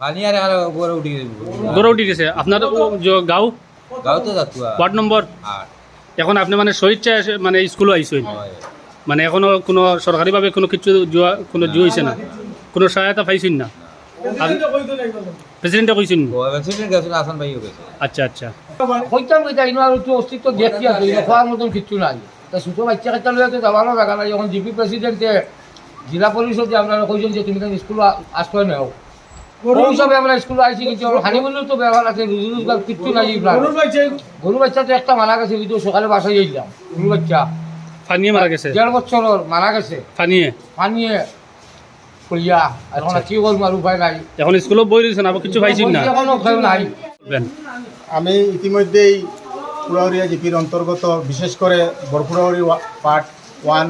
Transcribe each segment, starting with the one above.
পানি আর আর উপরে উঠে গেছে। গড়ে উঠে গেছে। আপনার গাঁও? গাঁও তো যাচ্ছ ওয়ার্ড নম্বর? এখন আপনি মানে স্বেচ্ছায় এসে- মানে স্কুলে আইসেন মানে এখনও কোনো সরকারিভাবে কোনো কিছু যোৱা কোনো জো হয়েছে না? কোনো সহায়তা পাইছেন না? প্রেসিডেন্টে কইছেন প্রেসিডেন্ট গেছিল আসান ভাইও গেছে। আচ্ছা আচ্ছা। হইতাম কইতা ইনো আর একটু অস্তিত্ব দেখি আছে ইনো খোয়ার মতন কিচ্ছু নাই। তা ছোটো বাচ্চা কাচ্চা লইয়া তো যাবানো জায়গা নাই। যখন জিপি প্রেসিডেন্টে জেলা পরিষদ যে আপনারা কইছেন যে তুমি স্কুল আশ্রয় নেও। আমরা স্কুলে আইছি কিন্তু তো ব্যবহার আছে রুজি রোজগার কিচ্ছু নাই এই প্রাণে। গরু বাচ্চা তো একটা মারা গেছে কিন্তু সকালে বাসায় যাইলাম গরু বাচ্চা। ফানিয়ে মারা গেছে? দেড় মারা গেছে। ফানিয়ে? পানিয়ে কইয়া এখন আর কি করব আর উপায় নাই। এখন বই আবার কিছু পাইছেন না? এখনও নাই। আমি ইতিমধ্যেই পুরাউরিয়া জিপির অন্তর্গত বিশেষ করে বরপুরাউরি পার্ট ওয়ান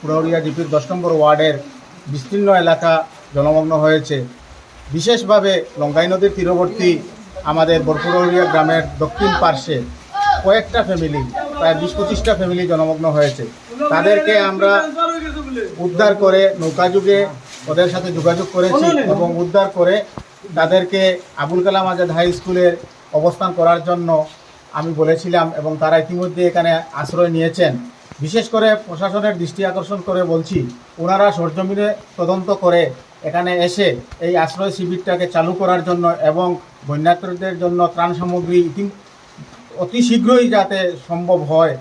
পুরাউরিয়া জিপির দশ নম্বর ওয়ার্ডের বিস্তীর্ণ এলাকা জনমগ্ন হয়েছে। বিশেষভাবে লঙ্গাই নদীর তীরবর্তী আমাদের বরপুরাউরিয়া গ্রামের দক্ষিণ পার্শ্বে কয়েকটা ফ্যামিলি প্রায় বিশ পঁচিশটা ফ্যামিলি জনমগ্ন হয়েছে। তাদেরকে আমরা উদ্ধার করে নৌকাযুগে ওদের সাথে যোগাযোগ করেছি এবং উদ্ধার করে তাদেরকে আবুল কালাম আজাদ হাই স্কুলের অবস্থান করার জন্য আমি বলেছিলাম এবং তারা ইতিমধ্যে এখানে আশ্রয় নিয়েছেন। বিশেষ করে প্রশাসনের দৃষ্টি আকর্ষণ করে বলছি, ওনারা সরজমিনে তদন্ত করে এখানে এসে এই আশ্রয় শিবিরটাকে চালু করার জন্য এবং বন্যাত্রীদের জন্য ত্রাণ সামগ্রী অতি শীঘ্রই যাতে সম্ভব হয়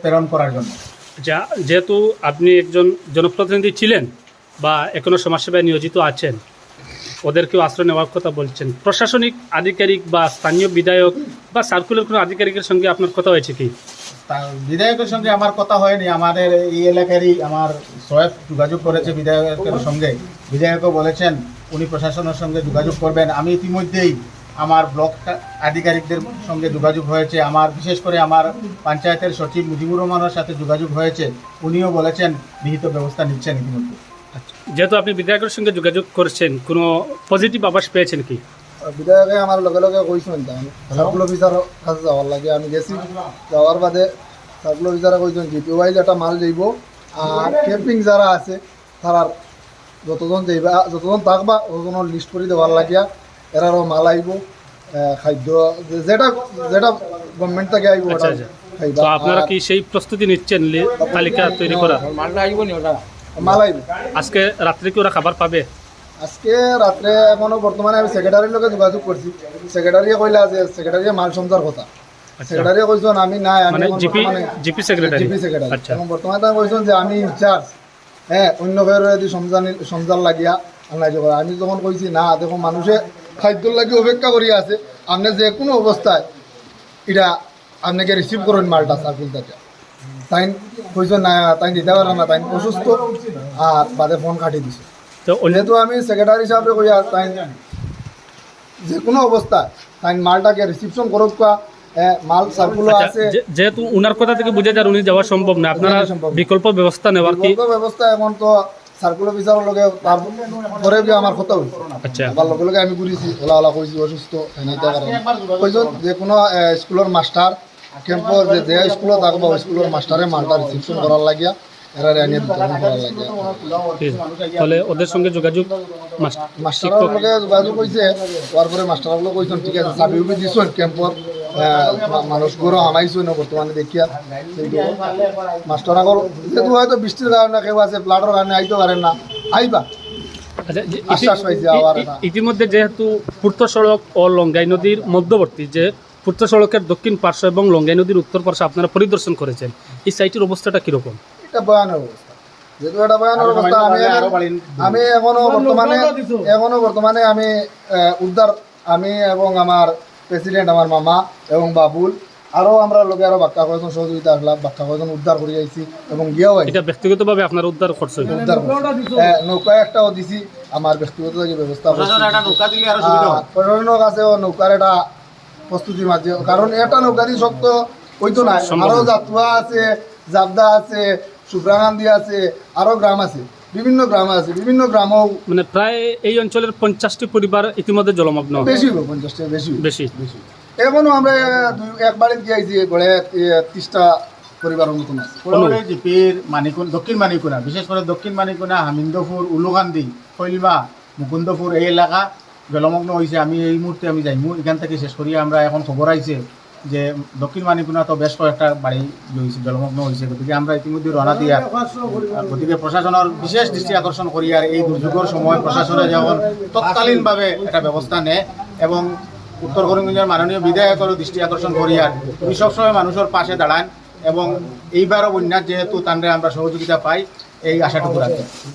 প্রেরণ করার জন্য। যা, যেহেতু আপনি একজন জনপ্রতিনিধি ছিলেন বা এখনও সমাজসেবায় নিয়োজিত আছেন ওদেরকেও আশ্রয় নেওয়ার কথা বলছেন। প্রশাসনিক আধিকারিক বা স্থানীয় বিধায়ক বা সার্কুলার কোনো আধিকারিকের সঙ্গে আপনার কথা হয়েছে কি? বিধায়কের সঙ্গে আমার কথা হয়নি। আমাদের এই এলাকারই আমার সোয়েব যোগাযোগ করেছে বিধায়কের সঙ্গে। বিধায়কও বলেছেন, উনি প্রশাসনের সঙ্গে যোগাযোগ করবেন। আমি ইতিমধ্যেই আমার ব্লক আধিকারিকদের সঙ্গে যোগাযোগ হয়েছে। আমার, বিশেষ করে আমার পঞ্চায়েতের সচিব মুজিবুর রহমানের সাথে যোগাযোগ হয়েছে। উনিও বলেছেন বিহিত ব্যবস্থা নিচ্ছেন ইতিমধ্যে। যেহেতু আপনি বিধায়কের সঙ্গে যোগাযোগ করছেন কোনো পজিটিভ আভাস পেয়েছেন কি? বিধায়কে আমার লগে লগে কইছেন সার্কুল অফিসার কাছে যাওয়ার লাগে আমি গেছি। যাওয়ার বাদে সার্কুল অফিসারে কইছেন জিপি ওয়াইল একটা মাল যাইব আর ক্যাম্পিং যারা আছে তারার যতজন যাইবা যতজন থাকবা ততজনের লিস্ট করে দেওয়ার লাগিয়া এরারও মাল আইব আহ, খাদ্য যেটা যেটা গভর্নমেন্ট থেকে আইব আচ্ছা ওটা আচ্ছা আপনারা কি সেই প্রস্তুতি নিচ্ছেন তালিকা তৈরি করা? মালটা আইব নি ওটা? আজকে রাত্রে কি ওরা খাবার পাবে? আজকে রাত্রে এখনও বর্তমানে আমি সেক্রেটারির লগে যোগাযোগ করছি। সেক্রেটারিয়ে কইলা যে সেক্রেটারিয়ে মাল সমজার কথা। আচ্ছা। সেক্রেটারিয়ে কইছেন আমি নাই আমি মানে GP GP secretary GP secretary আচ্ছা। এবং বর্তমানে তারা কইছেন যে আমি ইনচার্জ হ্যাঁ অন্য কারও যদি সমজার লাগিয়া আল্লাহ আমি যখন কইছি না দেখো মানুষে খাদ্যর লাগি অপেক্ষা করি আছে আপনি যে কোনো অবস্থায় এটা আপনাকে রিসিভ করুন মালটা সার্কুল থেকে? তাই কইছেন না তাই দিতে পারে না তাই অসুস্থ। আর বাদে ফোন কাটি দিছে। তো যেহেতু আমি সেক্রেটারি হিসাবে কইয়া তাই যে কোনো অবস্থায় তাই মালটাকে রিসিপশন কা, মাল সার্কুলো আচ্ছা, আছে। যেহেতু উনার কথা থেকে বুঝে যার উনি যাওয়া সম্ভব না আপনারা। বিকল্প ব্যবস্থা নেওয়ার কি? বিকল্প ব্যবস্থা এখন তো সার্কুল অফিসারের লগে তারপরে গিয়ে আমার কথা হইছে আচ্ছা। আবার লগে লগে আমি ঘুরিছি ওলা ওলা কইছি অসুস্থ যে কোনো স্কুলের মাস্টার ক্যাম্পর যে যে স্কুলত থাকব স্কুলের মাস্টারে মালটা রিসিপশন করার লাগিয়া এরা এনে বিতরণ করার লাগিয়া। তাহলে ওদের সঙ্গে যোগাযোগ মাস্টারের লগে যোগাযোগ হয়েছে হওয়ার পরে মাস্টারের কইছেন ঠিক আছে চাবি উবি দিছেন ক্যাম্পর মানুষ গরো হামাইছেন বর্তমানে দেখিয়া। কিন্তু মাস্টার আগর যেহেতু হয়তো বৃষ্টির কারণে কেউ আছে ফ্লাডের কারণে আইতে পারেন না আইবা আচ্ছা। ইতিমধ্যে যেহেতু পূর্ত সড়ক ও লঙ্গাই নদীর মধ্যবর্তী যে পূর্ত সড়কের দক্ষিণ পার্শ্ব এবং লঙ্গাই নদীর উত্তর পার্শ্ব আপনারা পরিদর্শন করেছেন। এই সাইটের অবস্থাটা কীরকম? এটা ভয়ানক অবস্থা। যেহেতু এটা ভয়ানক অবস্থা আমি আমি এখনও বর্তমানে এখনও বর্তমানে আমি উদ্ধার আমি এবং আমার প্রেসিডেন্ট আমার মামা এবং বাবুল আরও আমরা লোকে আরও বাক্কা কয়েকজন সহযোগিতা আসলাম বাক্কা কয়েকজন উদ্ধার করে আইছি এবং গিয়েও এটা ব্যক্তিগতভাবে আপনারা উদ্ধার করছেন? উদ্ধার করছি। নৌকা একটাও দিছি আমার ব্যক্তিগত যে ব্যবস্থা করছি। আর প্রশাসনের কাছেও নৌকার এটা প্রস্তুতির মাঝে কারণ এটা নৌকা দিয়ে শক্ত হইতো না। সম্ভব আরও জাতুয়া আছে জাবদা আছে সুপ্রাকান্দি আছে আরও গ্রাম আছে। বিভিন্ন গ্রাম আছে বিভিন্ন গ্রামও মানে প্রায় এই অঞ্চলের পঞ্চাশটি পরিবার ইতিমধ্যে জলমগ্ন। বেশি পঞ্চাশটা বেশি। বেশি। বেশি। এখনও আমরা একবারে গিয়ে আইছি গড়ে ত্রিশটা পরিবারের মতন আছে। জিপির মানিকুন দক্ষিণ মানিকুনা বিশেষ করে দক্ষিণ মানিকুনা হামিন্দপুর উলুকান্দি শৈলমা মুকুন্দপুর এই এলাকা জলমগ্ন হয়েছে আমি এই মুহূর্তে আমি যাইমু এখান থেকে শেষ করিয়া আমরা এখন খবর আইছে যে দক্ষিণ মানিপুনা তো বেশ কয়েকটা বাড়ি হয়েছে জলমগ্ন হয়েছে গতিকে আমরা ইতিমধ্যে রওনা দিয়া। গতিকে প্রশাসনের বিশেষ দৃষ্টি আকর্ষণ করি আর এই দুর্যোগের সময় প্রশাসনে যখন তৎকালীনভাবে একটা ব্যবস্থা নেয় এবং উত্তর করিমগঞ্জের মাননীয় বিধায়কেরও দৃষ্টি আকর্ষণ করি আর উনি সবসময় মানুষের পাশে দাঁড়ান এবং এইবারও বন্যার যেহেতু তান্ডে আমরা সহযোগিতা পাই, এই আশাটুকু রাখি